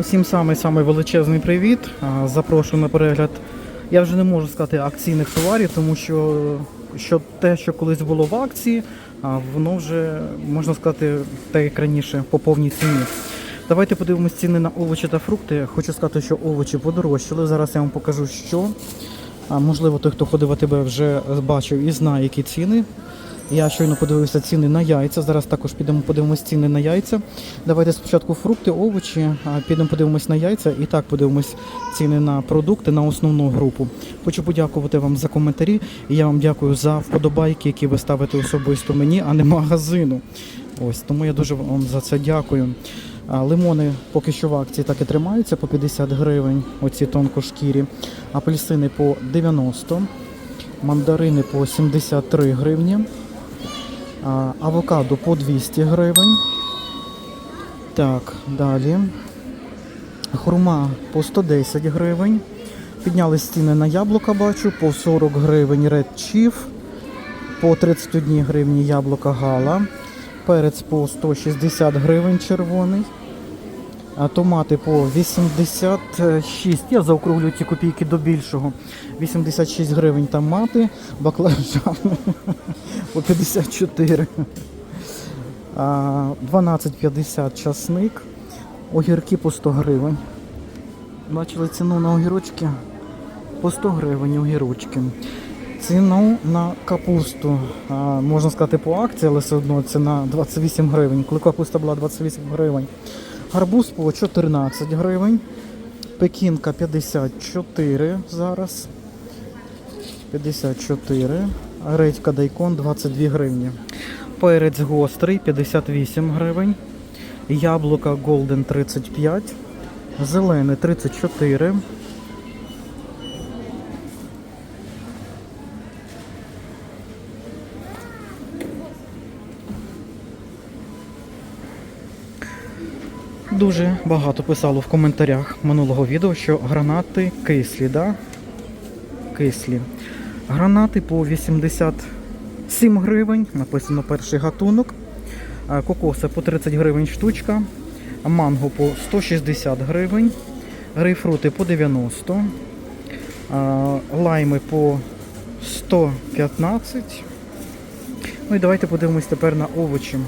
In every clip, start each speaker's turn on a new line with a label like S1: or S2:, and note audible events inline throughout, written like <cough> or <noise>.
S1: Усім самий самий величезний привіт. Запрошую на перегляд. Я вже не можу сказати акційних товарів, тому що, що те, що колись було в акції, воно вже можна сказати, так як раніше, по повній ціні. Давайте подивимось ціни на овочі та фрукти. Хочу сказати, що овочі подорожчали. Зараз я вам покажу, що. Можливо, той, хто ходив АТБ, вже бачив і знає, які ціни. Я щойно подивився ціни на яйця. Зараз також підемо подивимось ціни на яйця. Давайте спочатку фрукти, овочі, а підемо подивимось на яйця і так подивимось ціни на продукти на основну групу. Хочу подякувати вам за коментарі. І я вам дякую за вподобайки, які ви ставите особисто мені, а не магазину. Ось тому я дуже вам за це дякую. Лимони поки що в акції так і тримаються по 50 гривень, оці тонкошкірі. Апельсини по 90, мандарини по 73 гривні. Авокадо по 200 гривень. Так, далі. Хурма по 110 гривень. Піднялись ціни на яблука, бачу, по 40 гривень Red Chief, по 31 гривні яблука Гала, перець по 160 гривень червоний, а томати по 86. Я заокруглю ті копійки до більшого. 86 гривень томати, баклажани <laughs> по 54. 12,50 часник, огірки по 100 гривень. Бачили ціну на огірочки? По 100 гривень огірочки. Ціну на капусту, а, можна сказати, по акції, але все одно ціна 28 гривень. Коли капуста була 28 гривень. Гарбуз по 14 гривень. Пекінка 54 зараз. 54. Редька дайкон 22 гривні. Перець гострий 58 гривень. Яблука Голден 35. Зелене 34. Дуже багато писало в коментарях минулого відео, що гранати кислі, да? Кислі. Гранати по 87 гривень, написано перший гатунок. А Кокоси по 30 гривень штучка. Манго по 160 гривень. Грейпфрути по 90. Лайми по 115. Ну і давайте подивимось тепер на овочі.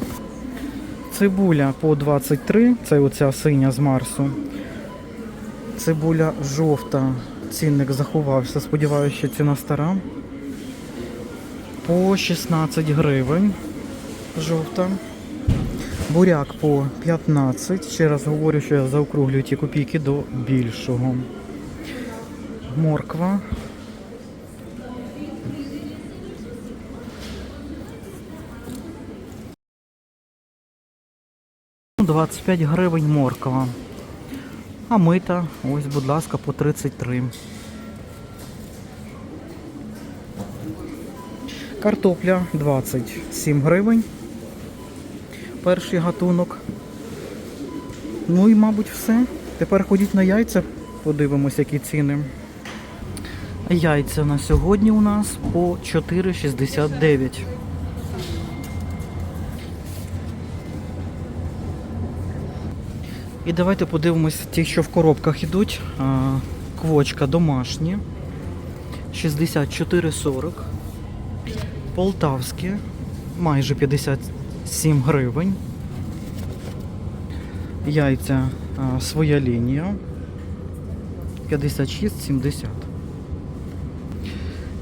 S1: Цибуля по 23, це оця синя з Марсу. Цибуля жовта, цінник заховався, сподіваюся, що ціна стара. По 16 гривень жовта. Буряк по 15. Ще раз говорю, що я заокруглюю ті копійки до більшого. Морква. 25 гривень морква. А мита, ось, будь ласка, по 33. Картопля 27 гривень. Перший гатунок. Ну і, мабуть, все. Тепер ходіть на яйця, подивимось, які ціни. Яйця на сьогодні у нас по 4,69. І давайте подивимось ті, що в коробках йдуть. Квочка домашні. 64,40. Полтавське майже 57 гривень. Яйця своя лінія. 56,70.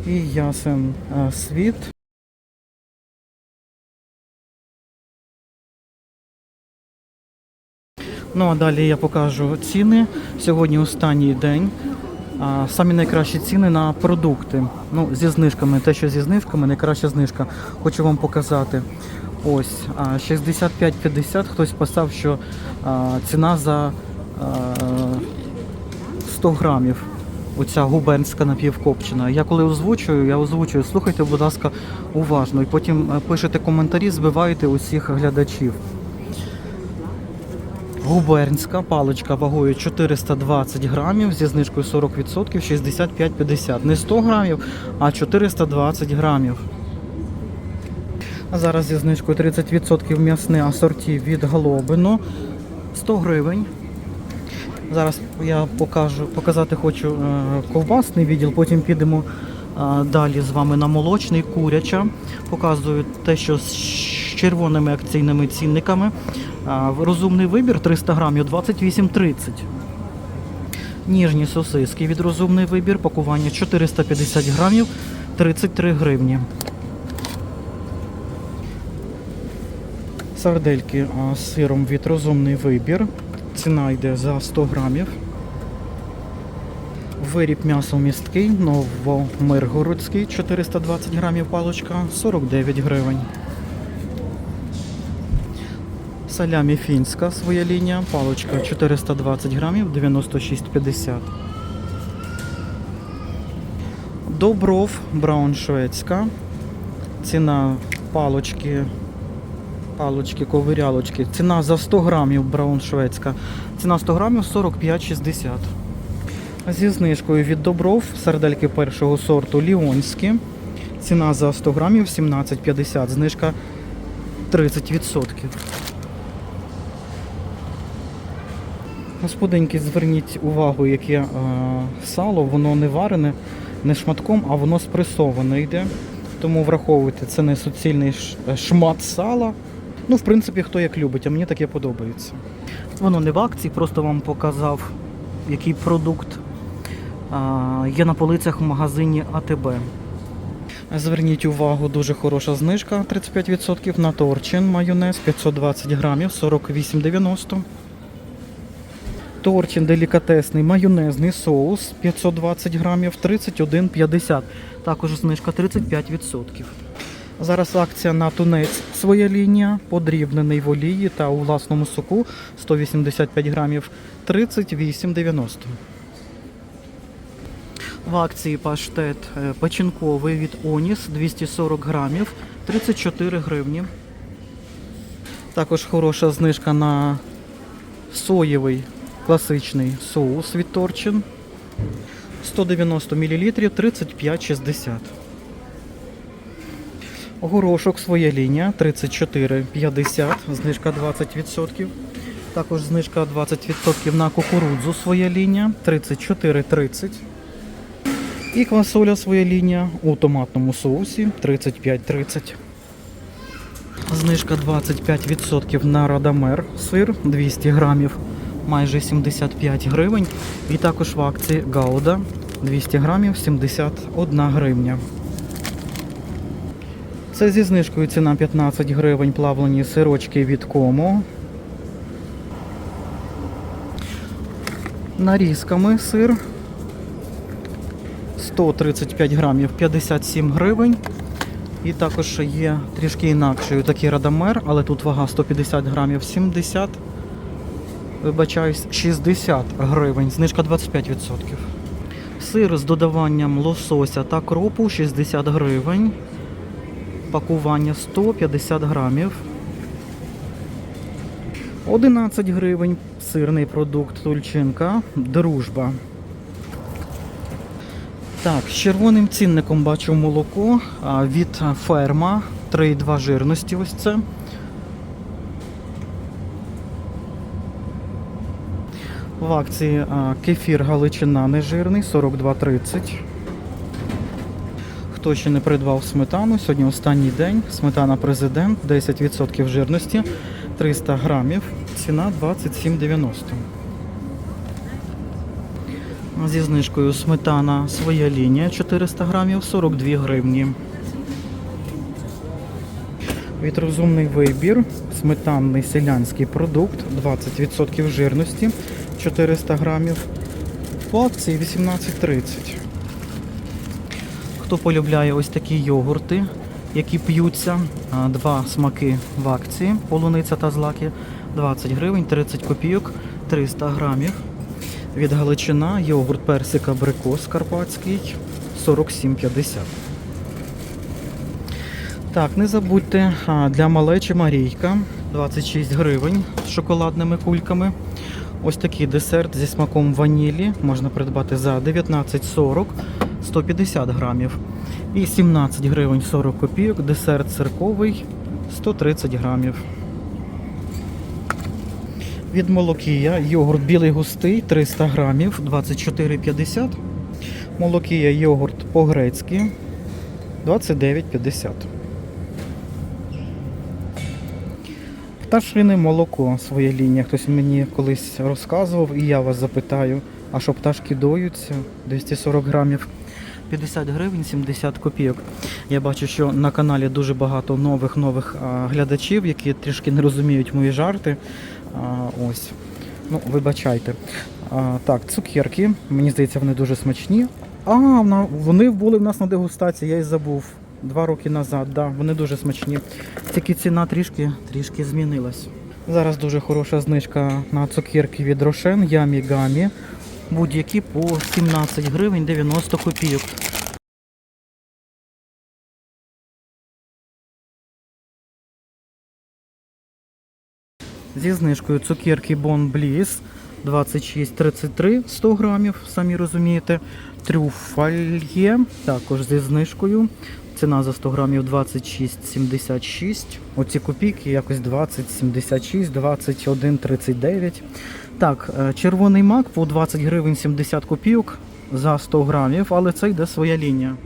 S1: І ясен світ. Ну а далі я покажу ціни. Сьогодні останній день. Самі найкращі ціни на продукти. Ну, зі знижками. Те, що зі знижками, найкраща знижка. Хочу вам показати. Ось а, 65,50. Хтось писав, що ціна за а, 100 грамів. Оця губернська напівкопчена. Я коли озвучую, я озвучую, слухайте, будь ласка, уважно. І потім е, пишете коментарі, збиваєте усіх глядачів. Губернська паличка вагою 420 грамів зі знижкою 40% 65,50. Не 100 грамів, а 420 грамів. А зараз зі знижкою 30% м'ясне асорті від Глобино 100 гривень. Зараз я покажу, показати хочу е, ковбасний відділ, потім підемо е, далі з вами на молочний, куряча. Показую те, що з червоними акційними цінниками. Розумний вибір 300 грамів 28,30. Ніжні сосиски від розумний вибір, пакування 450 грамів 33 гривні. Сардельки з сиром від розумний вибір. Ціна йде за 100 грамів. Виріб м'ясо місткий, новомиргородський, 420 грамів паличка, 49 гривень. Салямі фінська своя лінія, паличка 420 грамів, 96,50. Добров Браун шведська. Ціна палочки, палочки, ковирялочки. Ціна за 100 грамів Браун шведська. Ціна 100 грамів 45,60. Зі знижкою від Добров сардельки першого сорту Ліонські. Ціна за 100 грамів 17,50. Знижка 30%. Господинки, зверніть увагу, яке е, сало, воно не варене, не шматком, а воно спресоване йде. Тому враховуйте, це не суцільний е, шмат сала. Ну, в принципі, хто як любить, а мені таке подобається. Воно не в акції, просто вам показав, який продукт а, є на полицях в магазині АТБ. Зверніть увагу, дуже хороша знижка 35% на торчин майонез 520 грамів 48,90. Торчин делікатесний майонезний соус 520 грамів 31,50. Також знижка 35%. Зараз акція на тунець своя лінія, подрібнений в олії та у власному соку 185 грамів 38,90. В акції паштет е, печінковий від Оніс 240 грамів 34 гривні. Також хороша знижка на соєвий класичний соус від Торчин. 190 мл 35,60. Горошок своя лінія 34,50, знижка 20%. Також знижка 20% на кукурудзу своя лінія 34,30. І квасоля своя лінія у томатному соусі 35,30. Знижка 25% на Радамер сир 200 грамів, майже 75 гривень. І також в акції Гауда 200 грамів 71 гривня. Це зі знижкою ціна 15 гривень плавлені сирочки від Комо. Нарізками сир 135 грамів 57 гривень. І також є трішки інакший такий радамер, але тут вага 150 грамів 70. Вибачаюсь, 60 гривень, знижка 25%. Сир з додаванням лосося та кропу 60 гривень. Пакування 150 грамів. 11 гривень сирний продукт Тульчинка. Дружба. Так, з червоним цінником бачу молоко від ферма 3,2 жирності. Ось це. В акції кефір Галичина нежирний 42,30. Хто ще не придбав сметану, сьогодні останній день. Сметана президент 10% жирності 300 грамів. Ціна 27,90. Зі знижкою сметана своя лінія 400 грамів 42 гривні. Від розумний вибір. Сметанний селянський продукт 20% жирності 400 грамів. По акції 18,30. Хто полюбляє ось такі йогурти, які п'ються, два смаки в акції, полуниця та злаки, 20 гривень, 30 копійок, 300 грамів. Від Галичина йогурт персик абрикос карпатський 47,50. Так, не забудьте, для малечі Марійка 26 гривень з шоколадними кульками. Ось такий десерт зі смаком ванілі можна придбати за 19,40 150 грамів. І 17 гривень 40 копійок. Десерт цирковий 130 грамів. Від Молокія йогурт білий густий 300 грамів 24,50. Молокія йогурт по-грецьки 29,50. Пташине молоко своє лінія. Хтось мені колись розказував, і я вас запитаю, а що пташки доються 240 грамів. 50 гривень 70 копійок. Я бачу, що на каналі дуже багато нових нових а, глядачів, які трішки не розуміють мої жарти. А, ось. Ну, вибачайте. А, так, цукерки. Мені здається, вони дуже смачні. А, вони були в нас на дегустації, я і забув. Два роки назад, да, вони дуже смачні. Тільки ціна трішки, трішки змінилась. Зараз дуже хороша знижка на цукерки від Рошен, Ямі Гамі. Будь-які по 17 гривень 90 копійок. Зі знижкою цукерки Bon Bliss 26,33 100 грамів, самі розумієте. Трюфальє також зі знижкою. Ціна за 100 грамів 26,76. Оці копійки якось 20,76, 21,39. Так, е, червоний мак по 20 гривень 70 копійок за 100 грамів, але це йде своя лінія.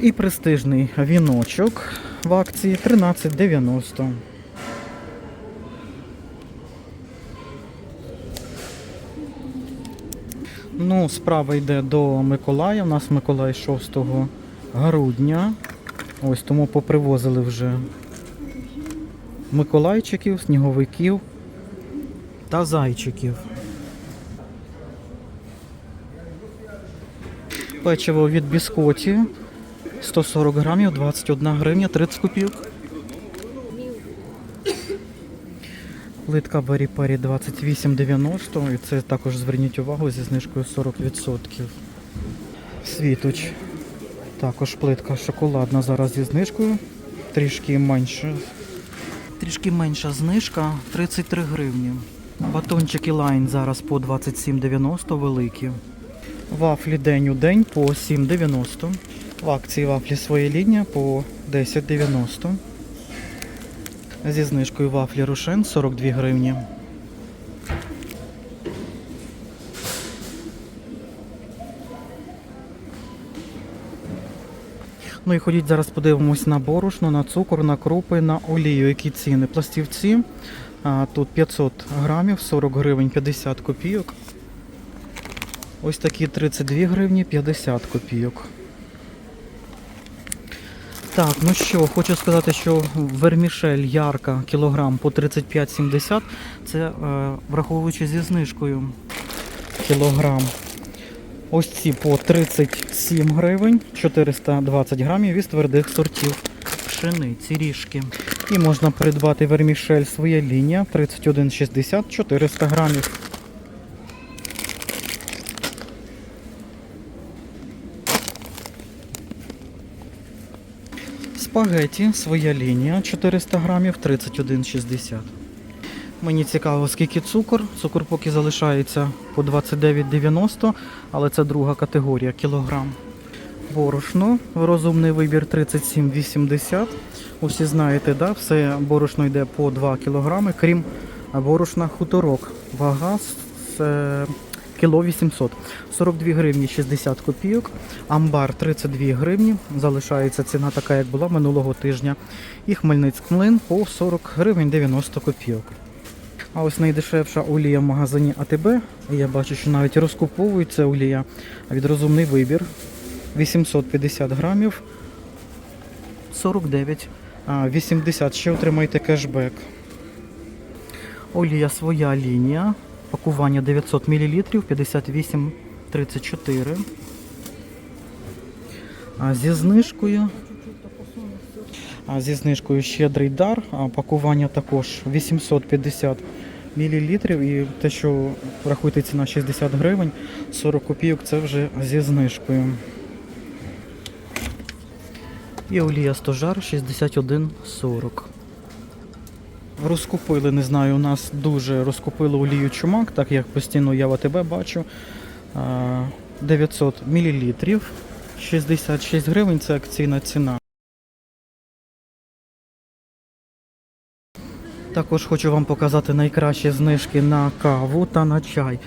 S1: І престижний віночок в акції 13,90. Ну, справа йде до Миколая. У нас Миколай 6 грудня. Ось тому попривозили вже Миколайчиків, сніговиків та зайчиків. Печиво від біскоті 140 грамів, 21 гривня, 30 копійок. Плитка Барі Парі 28,90 і це також зверніть увагу зі знижкою 40%. Світоч. Також плитка шоколадна зараз зі знижкою. Трішки менше. Трішки менша знижка 33 гривні. Батончики лайн зараз по 27,90 великі. Вафлі день у день по 7,90. В акції вафлі своя лінія по 10,90. Зі знижкою вафлі Рошен 42 гривні. Ну і ходіть зараз подивимось на борошно, на цукор, на крупи, на олію. Які ціни? Пластівці. Тут 500 грамів, 40 гривень 50 копійок. Ось такі 32 гривні 50 копійок. Так, ну що, хочу сказати, що вермішель ярка кілограм по 35,70. Це е, враховуючи зі знижкою кілограм. Ось ці по 37 гривень, 420 грамів із твердих сортів пшениці, ріжки. І можна придбати вермішель своя лінія 31,60, 400 грамів. Спагеті, своя лінія 400 грамів 31,60. Мені цікаво, скільки цукор. Цукор поки залишається по 29,90, але це друга категорія кілограм. Борошно, розумний вибір 37,80. Усі знаєте, да? все борошно йде по 2 кілограми, крім борошна хуторок. Вага кіло 800. 42 гривні 60 копійок. Амбар 32 гривні. Залишається ціна така, як була минулого тижня. І Хмельницький млин по 40 гривень 90 копійок. А ось найдешевша олія в магазині АТБ. Я бачу, що навіть розкуповується олія від розумний вибір. 850 грамів. 49. А, 80. Ще отримаєте кешбек. Олія своя лінія. Пакування 900 мл, 58,34. А зі знижкою. А зі знижкою щедрий дар. А пакування також 850 мл. І те, що рахуйте ціна 60 гривень, 40 копійок це вже зі знижкою. І олія стожар 61,40. Розкупили, не знаю, у нас дуже розкупили олію чумак, так як постійно я в АТБ бачу. 900 мл. 66 гривень це акційна ціна. Також хочу вам показати найкращі знижки на каву та на чай.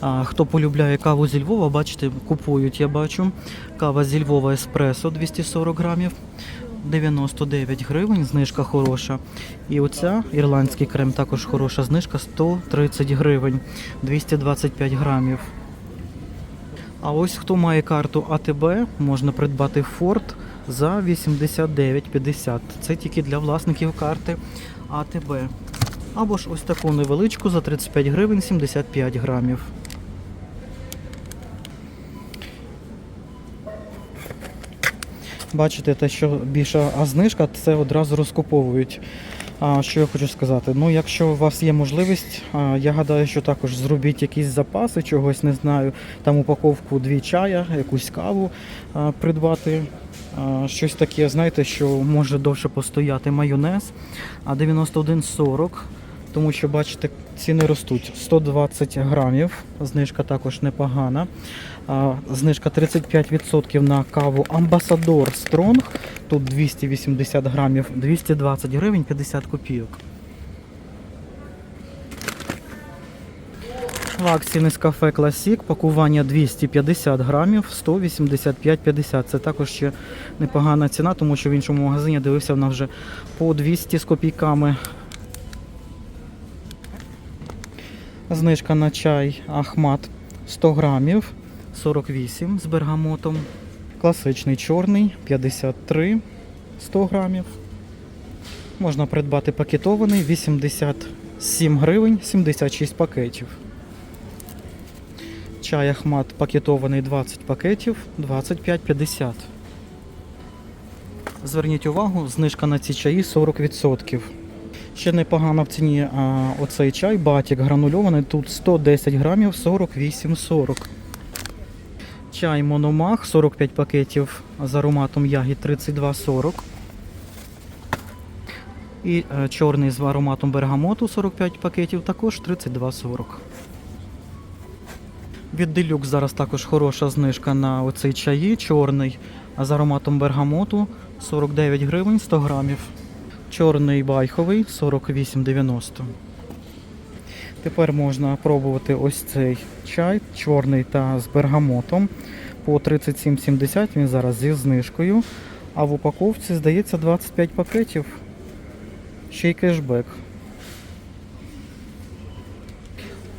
S1: А, хто полюбляє каву зі Львова, бачите, купують, я бачу. Кава зі Львова еспресо 240 грамів. 99 гривень, знижка хороша. І оця ірландський крем також хороша знижка 130 гривень, 225 грамів. А ось хто має карту АТБ, можна придбати Форд за 89,50. Це тільки для власників карти АТБ. Або ж ось таку невеличку за 35 гривень 75 грамів. Бачите, те, що більша а знижка, це одразу розкуповують. А, що я хочу сказати? Ну, якщо у вас є можливість, я гадаю, що також зробіть якісь запаси, чогось не знаю, там упаковку дві чая, якусь каву придбати. Щось таке, знаєте, що може довше постояти майонез. А 91,40, тому що бачите, ціни ростуть 120 грамів. Знижка також непогана. Знижка 35% на каву Амбасадор Стронг. Тут 280 грамів, 220 гривень 50 копійок. В акції Нескафе Класік пакування 250 грамів, 185,50. Це також ще непогана ціна, тому що в іншому магазині дивився вона вже по 200 з копійками. Знижка на чай Ахмат 100 грамів, 48 з бергамотом. Класичний чорний 53 100 грамів. Можна придбати пакетований 87 гривень 76 пакетів. Чай Ахмат пакетований 20 пакетів 25,50. Зверніть увагу, знижка на ці чаї 40%. Ще непогано в ціні а, оцей чай, батік гранульований, тут 110 грамів 48,40. Чай Мономах 45 пакетів з ароматом ягід 32,40. І е, чорний з ароматом бергамоту 45 пакетів також 32,40. Від Deluxe зараз також хороша знижка на оцей чаї, чорний з ароматом бергамоту 49 гривень 100 грамів. Чорний байховий 48,90. Тепер можна пробувати ось цей чай, чорний та з бергамотом по 37,70. Він зараз зі знижкою. А в упаковці, здається, 25 пакетів. Ще й кешбек.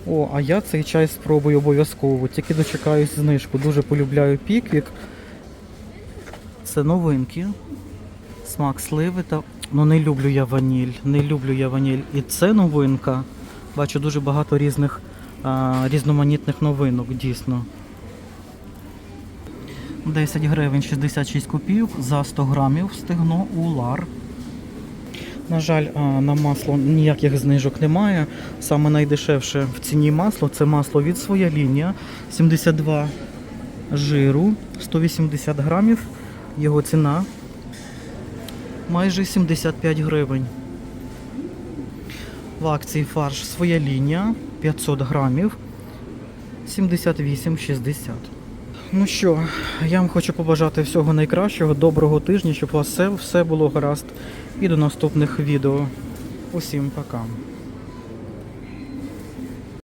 S1: О, а я цей чай спробую обов'язково. Тільки дочекаюсь знижку. Дуже полюбляю піквік. Це новинки. Смак сливи та. Ну не люблю я ваніль. Не люблю я ваніль. І це новинка. Бачу дуже багато різних а, різноманітних новинок, дійсно. 10 гривень 66 копійок за 100 грамів стегно улар. На жаль, на масло ніяких знижок немає. Саме найдешевше в ціні масло це масло від своя лінія 72 жиру, 180 грамів. Його ціна майже 75 гривень. В акції фарш своя лінія 500 грамів 78,60. Ну що, я вам хочу побажати всього найкращого, доброго тижня, щоб у вас все, все було гаразд. І до наступних відео. Усім пока.